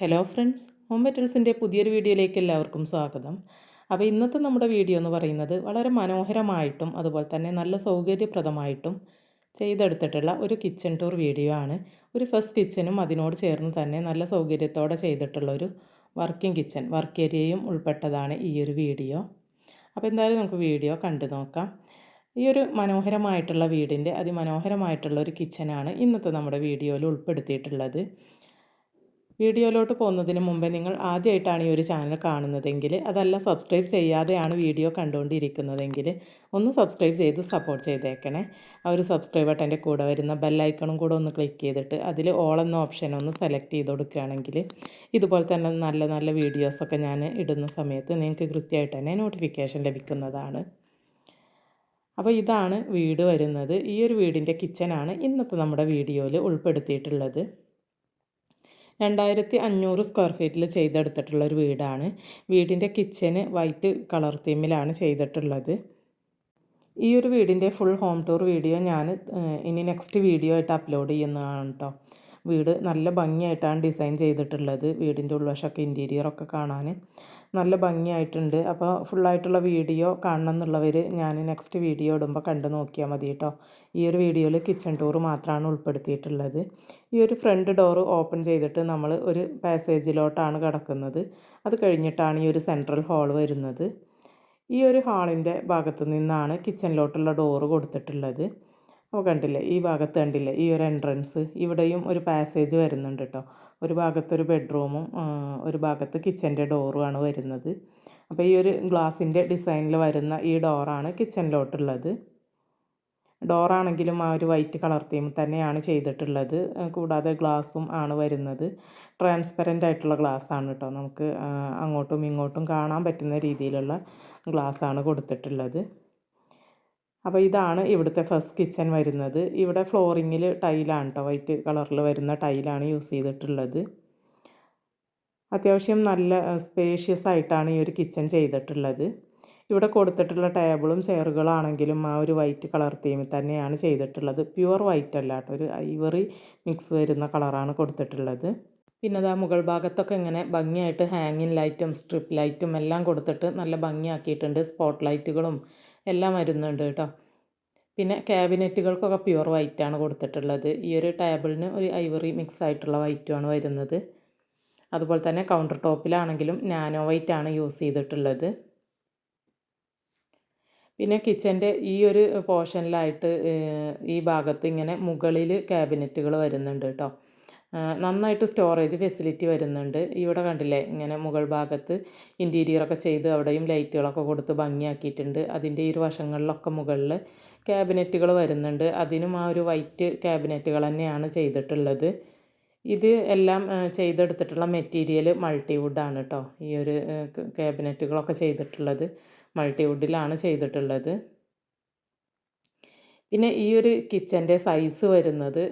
Hello friends home മെറ്റൽസിന്റെ പുതിയൊരു വീഡിയോയിലേക്ക് എല്ലാവർക്കും സ്വാഗതം. അപ്പോൾ ഇന്നത്തെ നമ്മുടെ വീഡിയോ എന്ന് പറയുന്നത് വളരെ മനോഹരമായിട്ടും അതുപോലെ തന്നെ നല്ല സൗകര്യപ്രദമായിട്ടും ചെയ്തെടുത്തിട്ടുള്ള ഒരു കിച്ചൺ ടൂർ വീഡിയോ ആണ്. ഒരു ഫസ്റ്റ് കിച്ചനും അതിനോട് ചേർന്ന് തന്നെ നല്ല സൗകര്യത്തോടെ ചെയ്തിട്ടുള്ള ഒരു വർക്കിംഗ് കിച്ചൺ വർക്ക് ഏരിയയും ഉൾപ്പെട്ടതാണ് ഈ ഒരു വീഡിയോ. അപ്പോൾ എന്തായാലും നമുക്ക് വീഡിയോ കണ്ടു നോക്കാം. ഈ ഒരു മനോഹരമായിട്ടുള്ള വീടിന്റെ അതിമനോഹരമായിട്ടുള്ള ഒരു കിച്ചനാണ് ഇന്നത്തെ നമ്മുടെ വീഡിയോയിൽ ഉൾപ്പെടുത്തിയിട്ടുള്ളത്. വീഡിയോയിലോട്ട് പോകുന്നതിന് മുമ്പേ നിങ്ങൾ ആദ്യമായിട്ടാണ് ഈ ഒരു ചാനൽ കാണുന്നതെങ്കിൽ അതല്ല സബ്സ്ക്രൈബ് ചെയ്യാതെയാണ് വീഡിയോ കണ്ടുകൊണ്ടിരിക്കുന്നതെങ്കിൽ ഒന്ന് സബ്സ്ക്രൈബ് ചെയ്ത് സപ്പോർട്ട് ചെയ്തേക്കണേ. ആ ഒരു സബ്സ്ക്രൈബ് ബട്ടന്റെ കൂടെ വരുന്ന ബെല്ലൈക്കണും കൂടെ ഒന്ന് ക്ലിക്ക് ചെയ്തിട്ട് അതിൽ ഓൾ എന്ന ഓപ്ഷൻ ഒന്ന് സെലക്ട് ചെയ്ത് കൊടുക്കുകയാണെങ്കിൽ ഇതുപോലെ തന്നെ നല്ല നല്ല വീഡിയോസൊക്കെ ഞാൻ ഇടുന്ന സമയത്ത് നിങ്ങൾക്ക് കൃത്യമായിട്ട് തന്നെ നോട്ടിഫിക്കേഷൻ ലഭിക്കുന്നതാണ്. അപ്പോൾ ഇതാണ് വീട് വരുന്നത്. ഈ ഒരു വീടിന്റെ കിച്ചനാണ് ഇന്നത്തെ നമ്മുടെ വീഡിയോയിൽ ഉൾപ്പെടുത്തിയിട്ടുള്ളത്. രണ്ടായിരത്തി അഞ്ഞൂറ് സ്ക്വയർ ഫീറ്റിൽ ചെയ്തെടുത്തിട്ടുള്ള ഒരു വീടാണ്. വീടിന്റെ കിച്ചന് വൈറ്റ് കളർ തീമിലാണ് ചെയ്തിട്ടുള്ളത്. ഈ ഒരു വീടിന്റെ ഫുൾ ഹോം ടൂർ വീഡിയോ ഞാൻ ഇനി നെക്സ്റ്റ് വീഡിയോ ആയിട്ട് അപ്ലോഡ് ചെയ്യുന്നതാണ് കേട്ടോ വീട് നല്ല ഭംഗിയായിട്ടാണ് ഡിസൈൻ ചെയ്തിട്ടുള്ളത്. വീടിന്റെ ഉൾവശമൊക്കെ ഇന്റീരിയറൊക്കെ കാണാൻ നല്ല ഭംഗിയായിട്ടുണ്ട്. അപ്പോൾ ഫുള്ളായിട്ടുള്ള വീഡിയോ കാണണം എന്നുള്ളവർ ഞാൻ നെക്സ്റ്റ് വീഡിയോ ഇടുമ്പോൾ കണ്ടു നോക്കിയാൽ മതി കേട്ടോ ഈ ഒരു വീഡിയോയിൽ കിച്ചൺ ടൂർ മാത്രമാണ് ഉൾപ്പെടുത്തിയിട്ടുള്ളത്. ഈ ഒരു ഫ്രണ്ട് ഡോറ് ഓപ്പൺ ചെയ്തിട്ട് നമ്മൾ ഒരു പാസേജിലോട്ടാണ് കിടക്കുന്നത്. അത് കഴിഞ്ഞിട്ടാണ് ഈ ഒരു സെൻട്രൽ ഹാൾ വരുന്നത്. ഈ ഒരു ഹാളിന്റെ ഭാഗത്തു നിന്നാണ് കിച്ചണിലോട്ടുള്ള ഡോറ് കൊടുത്തിട്ടുള്ളത്. അപ്പോൾ കണ്ടില്ലേ? ഈ ഭാഗത്ത് കണ്ടില്ലേ? ഈ ഒരു എൻട്രൻസ് ഇവിടെയും ഒരു പാസേജ് വരുന്നുണ്ട് കേട്ടോ ഒരു ഭാഗത്തൊരു ബെഡ്റൂമും ഒരു ഭാഗത്ത് കിച്ചന്റെ ഡോറുമാണ് വരുന്നത്. അപ്പോൾ ഈ ഒരു ഗ്ലാസിന്റെ ഡിസൈനിൽ വരുന്ന ഈ ഡോറാണ് കിച്ചണിലോട്ടുള്ളത് ഡോറാണെങ്കിലും ആ ഒരു വൈറ്റ് കളർ തീം തന്നെയാണ് ചെയ്തിട്ടുള്ളത്. കൂടാതെ ഗ്ലാസും ആണ് വരുന്നത്. ട്രാൻസ്പെറന്റ് ആയിട്ടുള്ള ഗ്ലാസ് ആണ് കേട്ടോ നമുക്ക് അങ്ങോട്ടും ഇങ്ങോട്ടും കാണാൻ പറ്റുന്ന രീതിയിലുള്ള ഗ്ലാസ്സാണ് കൊടുത്തിട്ടുള്ളത്. അപ്പോൾ ഇതാണ് ഇവിടുത്തെ ഫസ്റ്റ് കിച്ചൺ വരുന്നത്. ഇവിടെ ഫ്ലോറിങ്ങിൽ ടൈലാണ് കേട്ടോ വൈറ്റ് കളറിൽ വരുന്ന ടൈലാണ് യൂസ് ചെയ്തിട്ടുള്ളത്. അത്യാവശ്യം നല്ല സ്പേഷ്യസ് ആയിട്ടാണ് ഈ ഒരു കിച്ചൺ ചെയ്തിട്ടുള്ളത്. ഇവിടെ കൊടുത്തിട്ടുള്ള ടേബിളും ചെയറുകളാണെങ്കിലും ആ ഒരു വൈറ്റ് കളർ തീമിൽ തന്നെയാണ് ചെയ്തിട്ടുള്ളത്. പ്യുവർ വൈറ്റ് അല്ല കേട്ടോ ഒരു ഐവറി മിക്സ് വരുന്ന കളറാണ് കൊടുത്തിട്ടുള്ളത്. പിന്നെ അതാ മുകൾ ഭാഗത്തൊക്കെ ഇങ്ങനെ ഭംഗിയായിട്ട് ഹാങ്ങിങ് ലൈറ്റും സ്ട്രിപ്പ് ലൈറ്റും എല്ലാം കൊടുത്തിട്ട് നല്ല ഭംഗിയാക്കിയിട്ടുണ്ട്. സ്പോട്ട് ലൈറ്റുകളും എല്ലാം വരുന്നുണ്ട് കേട്ടോ. പിന്നെ ക്യാബിനറ്റുകൾക്കൊക്കെ പ്യുവർ വൈറ്റാണ് കൊടുത്തിട്ടുള്ളത്. ഈ ഒരു ടേബിളിന് ഒരു ഐവറി മിക്സ് ആയിട്ടുള്ള വൈറ്റുമാണ് വരുന്നത്. അതുപോലെ തന്നെ കൗണ്ടർ ടോപ്പിലാണെങ്കിലും നാനോ വൈറ്റാണ് യൂസ് ചെയ്തിട്ടുള്ളത്. പിന്നെ കിച്ചന്റെ ഈ ഒരു പോർഷനിലായിട്ട് ഈ ഭാഗത്ത് ഇങ്ങനെ മുകളിൽ ക്യാബിനറ്റുകൾ വരുന്നുണ്ട് കേട്ടോ. നന്നായിട്ട് സ്റ്റോറേജ് ഫെസിലിറ്റി വരുന്നുണ്ട്. ഇവിടെ കണ്ടില്ലേ ഇങ്ങനെ മുകൾ ഭാഗത്ത് ഇന്റീരിയറൊക്കെ ചെയ്ത് അവിടെയും ലൈറ്റുകളൊക്കെ കൊടുത്ത് ഭംഗിയാക്കിയിട്ടുണ്ട്. അതിന്റെ ഇരു വശങ്ങളിലൊക്കെ മുകളിൽ ക്യാബിനറ്റുകൾ വരുന്നുണ്ട്. അതിനും ആ ഒരു വൈറ്റ് ക്യാബിനറ്റുകൾ തന്നെയാണ് ചെയ്തിട്ടുള്ളത്. ഇത് എല്ലാം ചെയ്തെടുത്തിട്ടുള്ള മെറ്റീരിയൽ മൾട്ടിവുഡാണ് കേട്ടോ ഈ ഒരു ക്യാബിനറ്റുകളൊക്കെ ചെയ്തിട്ടുള്ളത്. മൾട്ടിവുഡിലാണ് ചെയ്തിട്ടുള്ളത്. പിന്നെ ഈ ഒരു കിച്ചന്റെ സൈസ് വരുന്നത്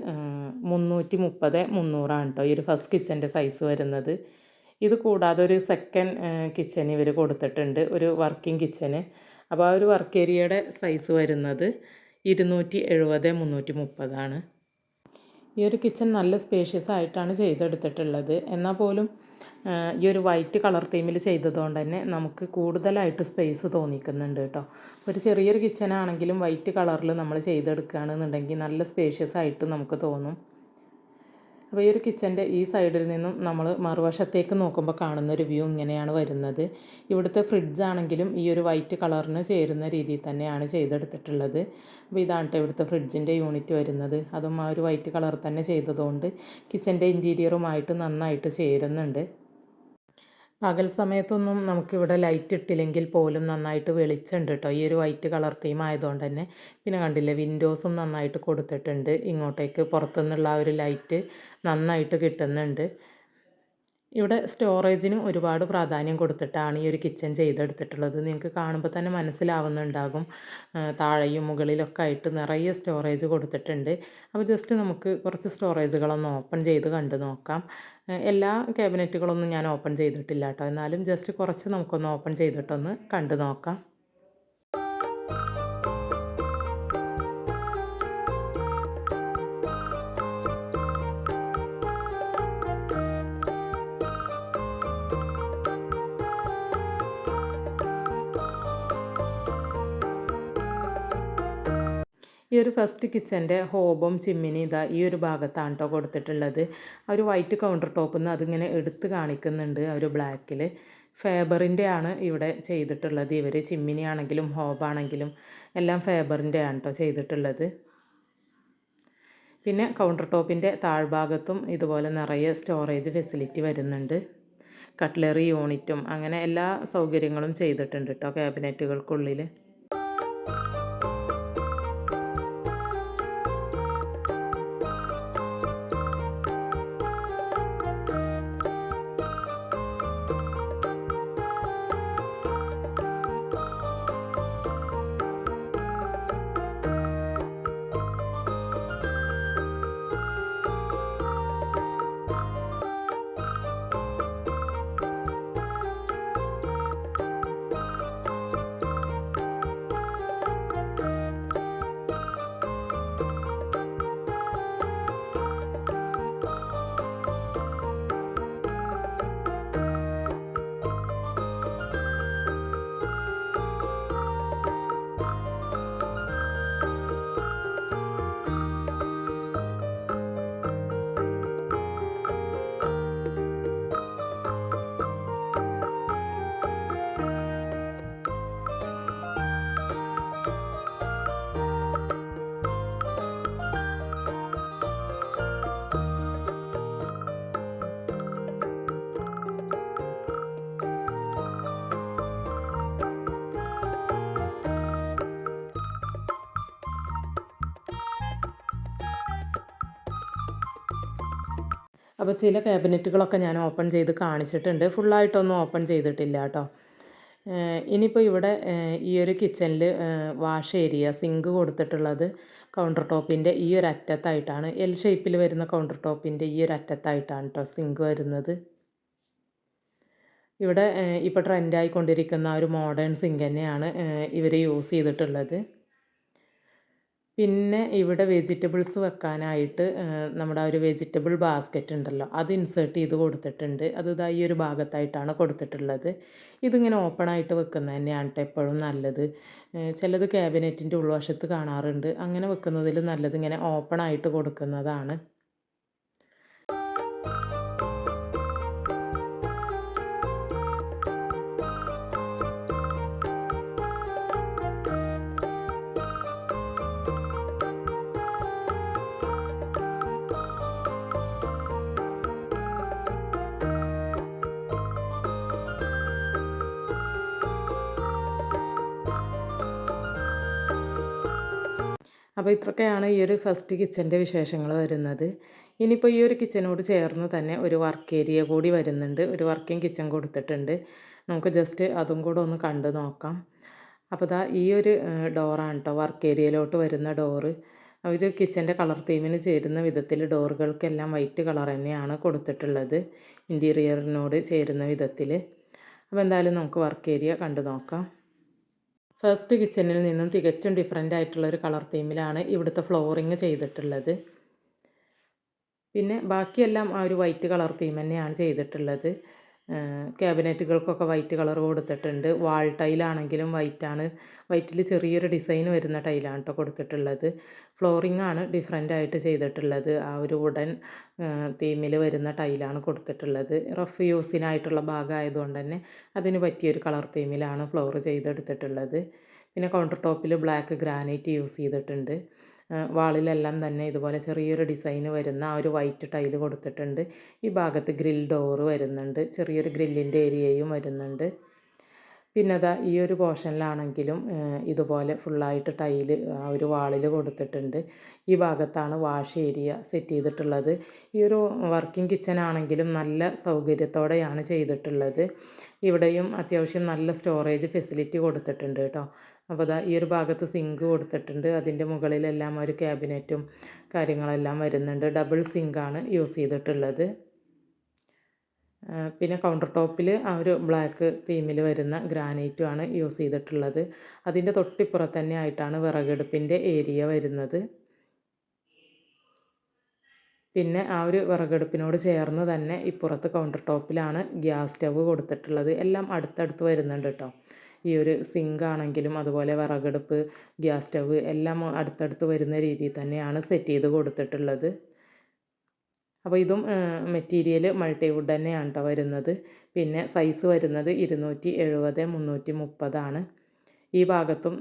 മുന്നൂറ്റി മുപ്പത് മുന്നൂറാണ് കേട്ടോ ഈ ഒരു ഫസ്റ്റ് കിച്ചന്റെ സൈസ് വരുന്നത്. ഇത് കൂടാതെ ഒരു സെക്കൻഡ് കിച്ചൺ ഇവർ കൊടുത്തിട്ടുണ്ട്. ഒരു വർക്കിംഗ് കിച്ചന് അപ്പോൾ ആ ഒരു വർക്ക് ഏരിയയുടെ സൈസ് വരുന്നത് ഇരുന്നൂറ്റി എഴുപത് മുന്നൂറ്റി മുപ്പതാണ് ഈ ഒരു കിച്ചൺ നല്ല സ്പേഷ്യസ് ആയിട്ടാണ് ചെയ്തെടുത്തിട്ടുള്ളത്. എന്നാൽ പോലും ഈ ഒരു വൈറ്റ് കളർ തീമിൽ ചെയ്തതുകൊണ്ട് തന്നെ നമുക്ക് കൂടുതലായിട്ട് സ്പേസ് തോന്നിക്കുന്നുണ്ട് കേട്ടോ. ഒരു ചെറിയൊരു കിച്ചൺ ആണെങ്കിലും വൈറ്റ് കളറിൽ നമ്മൾ ചെയ്തെടുക്കുകയാണെന്നുണ്ടെങ്കിൽ നല്ല സ്പേഷ്യസ് ആയിട്ട് നമുക്ക് തോന്നും. അപ്പോൾ ഈ ഒരു കിച്ചന്റെ ഈ സൈഡിൽ നിന്നും നമ്മൾ മറുവശത്തേക്ക് നോക്കുമ്പോൾ കാണുന്ന ഒരു വ്യൂ ഇങ്ങനെയാണ് വരുന്നത്. ഇവിടുത്തെ ഫ്രിഡ്ജ് ആണെങ്കിലും ഈ ഒരു വൈറ്റ് കളറിന് ചേരുന്ന രീതിയിൽ തന്നെയാണ് ചെയ്തെടുത്തിട്ടുള്ളത്. അപ്പോൾ ഇതാണ് ഇവിടുത്തെ ഫ്രിഡ്ജിന്റെ യൂണിറ്റ് വരുന്നത്. അതും ആ ഒരു വൈറ്റ് കളർ തന്നെ ചെയ്തതുകൊണ്ട് കിച്ചന്റെ ഇന്റീരിയറുമായിട്ട് നന്നായിട്ട് ചേരുന്നുണ്ട്. പകൽ സമയത്തൊന്നും നമുക്കിവിടെ ലൈറ്റ് ഇട്ടില്ലെങ്കിൽ പോലും നന്നായിട്ട് വെളിച്ചമുണ്ട് കേട്ടോ ഈ ഒരു വൈറ്റ് കളർ തീം ആയതുകൊണ്ട് തന്നെ. പിന്നെ കണ്ടില്ലേ വിൻഡോസും നന്നായിട്ട് കൊടുത്തിട്ടുണ്ട്. ഇങ്ങോട്ടേക്ക് പുറത്തുനിന്നുള്ള ആ ഒരു ലൈറ്റ് നന്നായിട്ട് കിട്ടുന്നുണ്ട്. ഇവിടെ സ്റ്റോറേജിന് ഒരുപാട് പ്രാധാന്യം കൊടുത്തിട്ടാണ് ഈ ഒരു കിച്ചൺ ചെയ്തെടുത്തിട്ടുള്ളത്. നിങ്ങൾക്ക് കാണുമ്പോൾ തന്നെ മനസ്സിലാവുന്നുണ്ടാകും. താഴെയും മുകളിലൊക്കെ ആയിട്ട് നിറയെ സ്റ്റോറേജ് കൊടുത്തിട്ടുണ്ട്. അപ്പോൾ ജസ്റ്റ് നമുക്ക് കുറച്ച് സ്റ്റോറേജുകളൊന്ന് ഓപ്പൺ ചെയ്ത് കണ്ടു നോക്കാം. എല്ലാ ക്യാബിനറ്റുകളൊന്നും ഞാൻ ഓപ്പൺ ചെയ്തിട്ടില്ല കേട്ടോ. എന്നാലും ജസ്റ്റ് കുറച്ച് നമുക്കൊന്ന് ഓപ്പൺ ചെയ്തിട്ടൊന്ന് കണ്ടു നോക്കാം. ഈ ഒരു ഫസ്റ്റ് കിച്ചന്റെ ഹോബും ചിമ്മിനി ഇതാ ഈ ഒരു ഭാഗത്താണ് കേട്ടോ കൊടുത്തിട്ടുള്ളത്. ഒരു വൈറ്റ് കൗണ്ടർ ടോപ്പിൽ നിന്ന് അതിങ്ങനെ എടുത്ത് കാണിക്കുന്നുണ്ട് ഒരു ബ്ലാക്കിൽ ഫേബറിന്റെ ആണ് ഇവിടെ ചെയ്തിട്ടുള്ളത്. ഇവർ ചിമ്മിനി ആണെങ്കിലും ഹോബാണെങ്കിലും എല്ലാം ഫേബറിന്റെ ആണ് കേട്ടോ ചെയ്തിട്ടുള്ളത്. പിന്നെ കൗണ്ടർ ടോപ്പിന്റെ താഴ്ഭാഗത്തും ഇതുപോലെ നിറയെ സ്റ്റോറേജ് ഫെസിലിറ്റി വരുന്നുണ്ട്. കട്ട്ലറി യൂണിറ്റും അങ്ങനെ എല്ലാ സൗകര്യങ്ങളും ചെയ്തിട്ടുണ്ട് കേട്ടോ ക്യാബിനറ്റുകൾക്കുള്ളിൽ അപ്പോൾ ചില ക്യാബിനറ്റുകളൊക്കെ ഞാൻ ഓപ്പൺ ചെയ്ത് കാണിച്ചിട്ടുണ്ട്. ഫുള്ളായിട്ടൊന്നും ഓപ്പൺ ചെയ്തിട്ടില്ല കേട്ടോ. ഇനിയിപ്പോൾ ഇവിടെ ഈ ഒരു കിച്ചണിൽ വാഷ് ഏരിയ സിങ്ക് കൊടുത്തിട്ടുള്ളത് കൗണ്ടർ ടോപ്പിന്റെ ഈ ഒരു അറ്റത്തായിട്ടാണ്. എൽ ഷേപ്പിൽ വരുന്ന കൗണ്ടർ ടോപ്പിന്റെ ഈ ഒരു അറ്റത്തായിട്ടാണ് കേട്ടോ സിങ്ക് വരുന്നത്. ഇവിടെ ഇപ്പോൾ ട്രെൻഡായിക്കൊണ്ടിരിക്കുന്ന ഒരു മോഡേൺ സിങ്ക് തന്നെയാണ് ഇവർ യൂസ് ചെയ്തിട്ടുള്ളത്. പിന്നെ ഇവിടെ വെജിറ്റബിൾസ് വെക്കാനായിട്ട് നമ്മുടെ ഒരു വെജിറ്റബിൾ ബാസ്ക്കറ്റ് ഉണ്ടല്ലോ അത് ഇൻസേർട്ട് ചെയ്ത് കൊടുത്തിട്ടുണ്ട്. അത് ഇതാ ഈ ഒരു ഭാഗത്തായിട്ടാണ് കൊടുത്തിട്ടുള്ളത്. ഇതിങ്ങനെ ഓപ്പണായിട്ട് വെക്കുന്നത് തന്നെയാണ് കേട്ടോ എപ്പോഴും നല്ലത്. ചിലത് ക്യാബിനറ്റിന്റെ ഉൾവശത്ത് കാണാറുണ്ട്. അങ്ങനെ വെക്കുന്നതിൽ നല്ലത് ഇങ്ങനെ ഓപ്പൺ ആയിട്ട് കൊടുക്കുന്നതാണ്. അപ്പോൾ ഇത്രയൊക്കെയാണ് ഈ ഒരു ഫസ്റ്റ് കിച്ചന്റെ വിശേഷങ്ങൾ വരുന്നത്. ഇനിയിപ്പോൾ ഈ ഒരു കിച്ചനോട് ചേർന്ന് തന്നെ ഒരു വർക്ക് ഏരിയ കൂടി വരുന്നുണ്ട്. ഒരു വർക്കിംഗ് കിച്ചൺ കൊടുത്തിട്ടുണ്ട്. നമുക്ക് ജസ്റ്റ് അതും കൂടെ ഒന്ന് കണ്ടു നോക്കാം. അപ്പോൾ ദാ ഈ ഒരു ഡോറാണ് കേട്ടോ വർക്ക് ഏരിയയിലോട്ട് വരുന്ന ഡോറ് ഇത് കിച്ചന്റെ കളർ തീമിന് ചേരുന്ന വിധത്തിൽ ഡോറുകൾക്കെല്ലാം വൈറ്റ് കളർ തന്നെയാണ് കൊടുത്തിട്ടുള്ളത്. ഇന്റീരിയറിനോട് ചേരുന്ന വിധത്തിൽ. അപ്പോൾ എന്തായാലും നമുക്ക് വർക്ക് ഏരിയ കണ്ടു നോക്കാം. ഫസ്റ്റ് കിച്ചണിൽ നിന്നും തികച്ചും ഡിഫറെന്റ് ആയിട്ടുള്ള ഒരു കളർ തീമിലാണ് ഇവിടുത്തെ ഫ്ലോറിങ് ചെയ്തിട്ടുള്ളത്. പിന്നെ ബാക്കിയെല്ലാം ആ ഒരു വൈറ്റ് കളർ തീം തന്നെയാണ് ചെയ്തിട്ടുള്ളത്. ക്യാബിനറ്റുകൾക്കൊക്കെ വൈറ്റ് കളർ കൊടുത്തിട്ടുണ്ട്. വാൾ ടൈലാണെങ്കിലും വൈറ്റാണ്. വൈറ്റിൽ ചെറിയൊരു ഡിസൈൻ വരുന്ന ടൈലാണ് കേട്ടോ കൊടുത്തിട്ടുള്ളത്. ഫ്ലോറിംഗ് ആണ് ഡിഫറെന്റ് ആയിട്ട് ചെയ്തിട്ടുള്ളത്. ആ ഒരു വുഡൻ തീമിൽ വരുന്ന ടൈലാണ് കൊടുത്തിട്ടുള്ളത്. റഫ് യൂസിനായിട്ടുള്ള ഭാഗമായതുകൊണ്ട് തന്നെ അതിന് പറ്റിയൊരു കളർ തീമിലാണ് ഫ്ലോർ ചെയ്തെടുത്തിട്ടുള്ളത്. പിന്നെ കൗണ്ടർ ടോപ്പിൽ ബ്ലാക്ക് ഗ്രാനൈറ്റ് യൂസ് ചെയ്തിട്ടുണ്ട്. വാളിലെല്ലാം തന്നെ ഇതുപോലെ ചെറിയൊരു ഡിസൈന് വരുന്ന ആ ഒരു വൈറ്റ് ടൈൽ കൊടുത്തിട്ടുണ്ട്. ഈ ഭാഗത്ത് ഗ്രിൽ ഡോറ് വരുന്നുണ്ട് ചെറിയൊരു ഗ്രില്ലിന്റെ ഏരിയയും വരുന്നുണ്ട്. പിന്നെ അതാ ഈ ഒരു പോർഷനിലാണെങ്കിലും ഇതുപോലെ ഫുള്ളായിട്ട് ടൈൽ ആ ഒരു വാളിൽ കൊടുത്തിട്ടുണ്ട്. ഈ ഭാഗത്താണ് വാഷ് ഏരിയ സെറ്റ് ചെയ്തിട്ടുള്ളത്. ഈ ഒരു വർക്കിംഗ് കിച്ചൺ ആണെങ്കിലും നല്ല സൗകര്യത്തോടെയാണ് ചെയ്തിട്ടുള്ളത്. ഇവിടെയും അത്യാവശ്യം നല്ല സ്റ്റോറേജ് ഫെസിലിറ്റി കൊടുത്തിട്ടുണ്ട് കേട്ടോ. അപ്പോൾ ദാ ഈ ഒരു ഭാഗത്ത് സിങ്ക് കൊടുത്തിട്ടുണ്ട്. അതിന്റെ മുകളിലെല്ലാം ഒരു ക്യാബിനറ്റും കാര്യങ്ങളെല്ലാം വരുന്നുണ്ട്. ഡബിൾ സിങ്കാണ് യൂസ് ചെയ്തിട്ടുള്ളത്. പിന്നെ കൗണ്ടർ ടോപ്പിൽ ആ ഒരു ബ്ലാക്ക് തീമിൽ വരുന്ന ഗ്രാനൈറ്റുമാണ് യൂസ് ചെയ്തിട്ടുള്ളത്. അതിന്റെ തൊട്ടിപ്പുറത്ത് തന്നെ ആയിട്ടാണ് വിറകെടുപ്പിന്റെ ഏരിയ വരുന്നത്. പിന്നെ ആ ഒരു വിറകടുപ്പിനോട് ചേർന്ന് തന്നെ ഇപ്പുറത്ത് കൗണ്ടർ ടോപ്പിലാണ് ഗ്യാസ് സ്റ്റവ് കൊടുത്തിട്ടുള്ളത്. എല്ലാം അടുത്തടുത്ത് വരുന്നുണ്ട് കേട്ടോ ഈ ഒരു സിങ്ക് ആണെങ്കിലും അതുപോലെ വിറകടുപ്പ് ഗ്യാസ് സ്റ്റവ് എല്ലാം അടുത്തടുത്ത് വരുന്ന രീതിയിൽ തന്നെയാണ് സെറ്റ് ചെയ്ത് കൊടുത്തിട്ടുള്ളത്. അപ്പോൾ ഇതും മെറ്റീരിയൽ മൾട്ടിവുഡ് തന്നെയാണ് കേട്ടോ വരുന്നത്. പിന്നെ സൈസ് വരുന്നത് ഇരുന്നൂറ്റി എഴുപത് മുന്നൂറ്റി മുപ്പതാണ് ഈ ഭാഗത്തും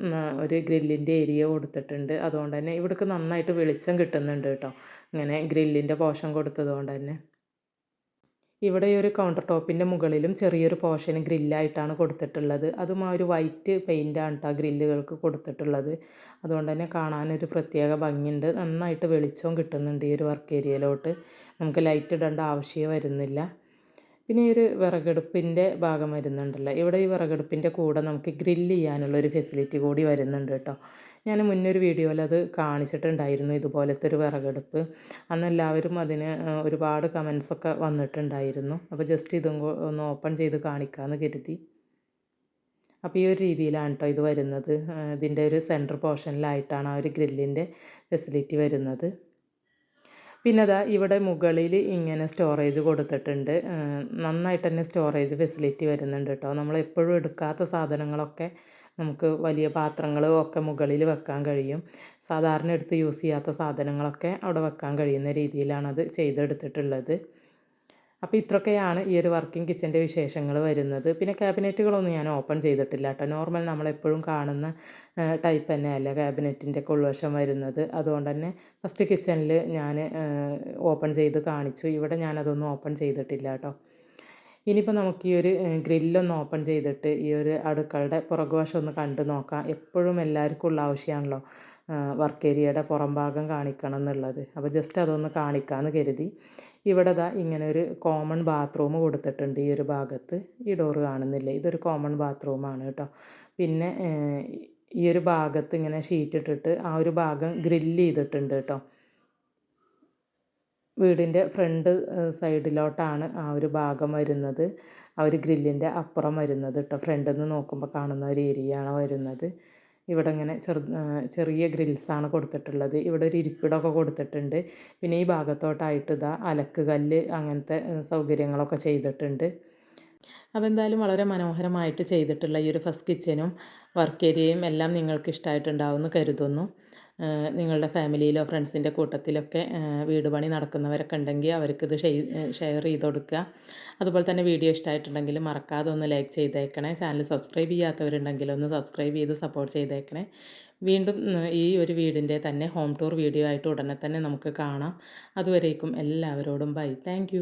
ഒരു ഗ്രില്ലിന്റെ ഏരിയ കൊടുത്തിട്ടുണ്ട്. അതുകൊണ്ട് തന്നെ ഇവിടേക്ക് നന്നായിട്ട് വെളിച്ചം കിട്ടുന്നുണ്ട് കേട്ടോ. ഇങ്ങനെ ഗ്രില്ലിന്റെ പോഷൻ കൊടുത്തത് കൊണ്ട് തന്നെ. ഇവിടെ ഒരു കൗണ്ടർ ടോപ്പിന്റെ മുകളിലും ചെറിയൊരു പോർഷൻ ഗ്രില്ലായിട്ടാണ് കൊടുത്തിട്ടുള്ളത്. അതും ആ ഒരു വൈറ്റ് പെയിന്റാണ് കേട്ടോ ഗ്രില്ലുകൾക്ക് കൊടുത്തിട്ടുള്ളത്. അതുകൊണ്ട് തന്നെ കാണാനൊരു പ്രത്യേക ഭംഗിയുണ്ട്. നന്നായിട്ട് വെളിച്ചവും കിട്ടുന്നുണ്ട് ഈ ഒരു വർക്ക് ഏരിയയിലോട്ട് നമുക്ക് ലൈറ്റ് ഇടേണ്ട ആവശ്യമേ വരുന്നില്ല. പിന്നെ ഈ ഒരു വിറകടുപ്പിന്റെ ഭാഗം വരുന്നുണ്ടല്ലോ. ഇവിടെ ഈ വിറകടുപ്പിന്റെ കൂടെ നമുക്ക് ഗ്രില്ല് ചെയ്യാനുള്ള ഒരു ഫെസിലിറ്റി കൂടി വരുന്നുണ്ട് കേട്ടോ ഞാൻ മുന്നൊരു വീഡിയോയിൽ അത് കാണിച്ചിട്ടുണ്ടായിരുന്നു ഇതുപോലത്തെ ഒരു വിറകടുപ്പ്. അന്ന് എല്ലാവരും അതിന് ഒരുപാട് കമൻസൊക്കെ വന്നിട്ടുണ്ടായിരുന്നു. അപ്പോൾ ജസ്റ്റ് ഇതും ഒന്ന് ഓപ്പൺ ചെയ്ത് കാണിക്കാമെന്ന് കരുതി. അപ്പോൾ ഈ ഒരു രീതിയിലാണ് കേട്ടോ ഇത് വരുന്നത്. ഇതിന്റെ ഒരു സെന്റർ പോർഷനിലായിട്ടാണ് ആ ഒരു ഗ്രില്ലിന്റെ ഫെസിലിറ്റി വരുന്നത്. പിന്നെ അതാ ഇവിടെ മുകളിൽ ഇങ്ങനെ സ്റ്റോറേജ് കൊടുത്തിട്ടുണ്ട്. നന്നായിട്ട് തന്നെ സ്റ്റോറേജ് ഫെസിലിറ്റി വരുന്നുണ്ട് കേട്ടോ നമ്മൾ എപ്പോഴും എടുക്കാത്ത സാധനങ്ങളൊക്കെ നമുക്ക് വലിയ പാത്രങ്ങൾ ഒക്കെ മുകളിൽ വെക്കാൻ കഴിയും. സാധാരണ എടുത്ത് യൂസ് ചെയ്യാത്ത സാധനങ്ങളൊക്കെ അവിടെ വെക്കാൻ കഴിയുന്ന രീതിയിലാണത് ചെയ്തെടുത്തിട്ടുള്ളത്. അപ്പോൾ ഇത്രയൊക്കെയാണ് ഈ ഒരു വർക്കിംഗ് കിച്ചന്റെ വിശേഷങ്ങൾ വരുന്നത്. പിന്നെ ക്യാബിനറ്റുകളൊന്നും ഞാൻ ഓപ്പൺ ചെയ്തിട്ടില്ല കേട്ടോ. നോർമൽ നമ്മളെപ്പോഴും കാണുന്ന ടൈപ്പ് തന്നെയല്ല ക്യാബിനറ്റിന്റെ ഒക്കെ ഉൾവശം വരുന്നത്. അതുകൊണ്ട് തന്നെ ഫസ്റ്റ് കിച്ചണിൽ ഞാൻ ഓപ്പൺ ചെയ്ത് കാണിച്ചു. ഇവിടെ ഞാനതൊന്നും ഓപ്പൺ ചെയ്തിട്ടില്ല കേട്ടോ. ഇനിയിപ്പോൾ നമുക്ക് ഈ ഒരു ഗ്രില്ലൊന്ന് ഓപ്പൺ ചെയ്തിട്ട് ഈ ഒരു അടുക്കളയുടെ പുറകുവശം ഒന്ന് കണ്ടു നോക്കാം. എപ്പോഴും എല്ലാവർക്കും ഉള്ള ആവശ്യമാണല്ലോ വർക്ക് ഏരിയയുടെ പുറം ഭാഗം കാണിക്കണം എന്നുള്ളത്. അപ്പോൾ ജസ്റ്റ് അതൊന്ന് കാണിക്കാമെന്ന് കരുതി. ഇവിടെ ദാ ഇങ്ങനെ ഒരു കോമൺ ബാത്റൂം കൊടുത്തിട്ടുണ്ട് ഈ ഒരു ഭാഗത്ത്. ഈ ഡോറ് കാണുന്നില്ല. ഇതൊരു കോമൺ ബാത്റൂമാണ് കേട്ടോ. പിന്നെ ഈ ഒരു ഭാഗത്ത് ഇങ്ങനെ ഷീറ്റ് ഇട്ടിട്ട് ആ ഒരു ഭാഗം ഗ്രില്ല് ചെയ്തിട്ടുണ്ട് കേട്ടോ. വീടിന്റെ ഫ്രണ്ട് സൈഡിലോട്ടാണ് ആ ഒരു ഭാഗം വരുന്നത്. ആ ഒരു ഗ്രില്ലിന്റെ അപ്പുറം വരുന്നത് കേട്ടോ ഫ്രണ്ടിൽ നിന്ന് നോക്കുമ്പോൾ കാണുന്ന ഒരു ഏരിയയാണ് വരുന്നത്. ഇവിടെ ഇങ്ങനെ ചെറു ചെറിയ ഗ്രിൽസാണ് കൊടുത്തിട്ടുള്ളത്. ഇവിടെ ഒരു ഇരിപ്പിടമൊക്കെ കൊടുത്തിട്ടുണ്ട്. പിന്നെ ഈ ഭാഗത്തോട്ടായിട്ട് ഇതാ അലക്ക് കല്ല് അങ്ങനത്തെ സൗകര്യങ്ങളൊക്കെ ചെയ്തിട്ടുണ്ട്. അപ്പോൾ എന്തായാലും വളരെ മനോഹരമായിട്ട് ചെയ്തിട്ടുള്ള ഈ ഒരു ഫസ്റ്റ് കിച്ചനും വർക്ക് ഏരിയയും എല്ലാം നിങ്ങൾക്ക് ഇഷ്ടമായിട്ടുണ്ടാവുമെന്ന് കരുതുന്നു. നിങ്ങളുടെ ഫാമിലിയിലോ ഫ്രണ്ട്സിന്റെ കൂട്ടത്തിലൊക്കെ വീട് പണി നടക്കുന്നവരൊക്കെ ഉണ്ടെങ്കിൽ അവർക്കിത് ഷെയർ ചെയ്ത് കൊടുക്കുക. അതുപോലെ തന്നെ വീഡിയോ ഇഷ്ടമായിട്ടുണ്ടെങ്കിൽ മറക്കാതെ ഒന്ന് ലൈക്ക് ചെയ്തേക്കണേ. ചാനൽ സബ്സ്ക്രൈബ് ചെയ്യാത്തവരുണ്ടെങ്കിൽ ഒന്ന് സബ്സ്ക്രൈബ് ചെയ്ത് സപ്പോർട്ട് ചെയ്തേക്കണേ. വീണ്ടും ഈ ഒരു വീടിന്റെ തന്നെ ഹോം ടൂർ വീഡിയോ ആയിട്ട് ഉടനെ തന്നെ നമുക്ക് കാണാം. അതുവരേക്കും എല്ലാവരോടും ബൈ. താങ്ക്